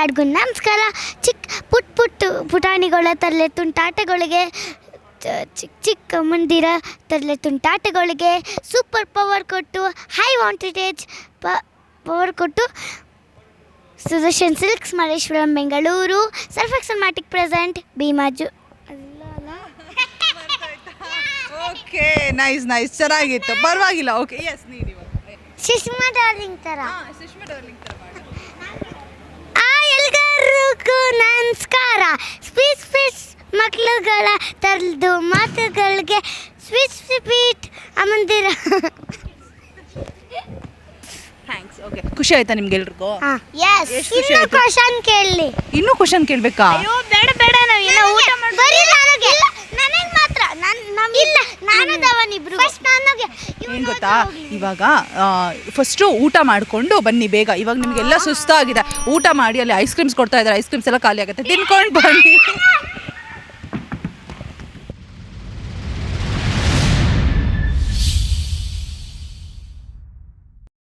ಎಲ್ಲರಿಗೂ ನಮಸ್ಕಾರ. ಚಿಕ್ಕ ಪುಟ್ ಪುಟ್ಟು ಪುಟಾಣಿಗಳ ತರಲೆ ತುಂಟಾಟಗಳಿಗೆ ಚಿಕ್ಕ ಚಿಕ್ಕ ಮಂದಿರ ತರಲೆ ತುಂಟಾಟಗಳಿಗೆ ಸೂಪರ್ ಪವರ್ ಕೊಟ್ಟು ಹೈ ವಾಂಟೇಜ್ ಪ ಪವರ್ ಕೊಟ್ಟು Sudarshan Silks Malleshwaram Bengaluru Surf Excel Matic present ಭೀಮಾಜು okay nice nice. ಚೆನ್ನಾಗಿತ್ತು. ಪರವಾಗಿಲ್ಲ. ಓಕೆ ಎಸ್ ನೀಡಿ ಸುಷ್ಮಾ ಡಾರ್ಲಿಂಗ್ ಥರ. ಸುಷ್ಮಾ ಡಾರ್ಲಿಂಗ್ ಥರ ಮಾಡು ಆ ಎಲ್ರಿಗೂ ನಮಸ್ಕಾರ ಸ್ವೀಟ್ ಸ್ವೀಟ್ ಮಕ್ಳುಗಳ ತರದು ಮಾತುಗಳಿಗೆ ಸ್ವಿಚ್ ಸ್ವೀಟ್ ಅಮ್ಮಂದಿರ ಥ್ಯಾಂಕ್ಸ್ ಓಕೆ ಖುಷಿ ಆಯ್ತಾ ನಿಮ್ಗೆಲ್ರಿಗೂ? ಎಸ್ ಎಷ್ಟ್ ಖುಷಿ ಇನ್ನು ಆಯ್ತು? ಕ್ವಶನ್ ಕೇಳಲಿ. ಇನ್ನೂ ಕ್ವಶನ್ ಕೇಳ್ಬೇಕಾ? ಅಯ್ಯೋ ಬೇಡ ಬೇಡ ನಾವು ಎಲ್ಲ ಊಟ ಮಾಡಿ ಬರೀ ನನಗೆ. ನನಗೆ ಮಾತ್ರ. ನನ್ನ ಇಲ್ಲ ನಾನು ಫಸ್ಟ್ ನನಗೆ. ಏನು ಗೊತ್ತಾ? ಇವಾಗ ಫಸ್ಟು ಊಟ ಮಾಡಿಕೊಂಡು ಬನ್ನಿ ಬೇಗ. ಇವಾಗ ನಿಮಗೆಲ್ಲ ಸುಸ್ತಾಗಿದೆ. ಊಟ ಮಾಡಿ ಅಲ್ಲಿ ಐಸ್ ಕ್ರೀಮ್ಸ್ ಕೊಡ್ತಾ ಇದ್ದಾರೆ. ಐಸ್ ಕ್ರೀಮ್ಸ್ ಎಲ್ಲ ಖಾಲಿ ಆಗುತ್ತೆ. ತಿನ್ಕೊಂಡು ಬನ್ನಿ.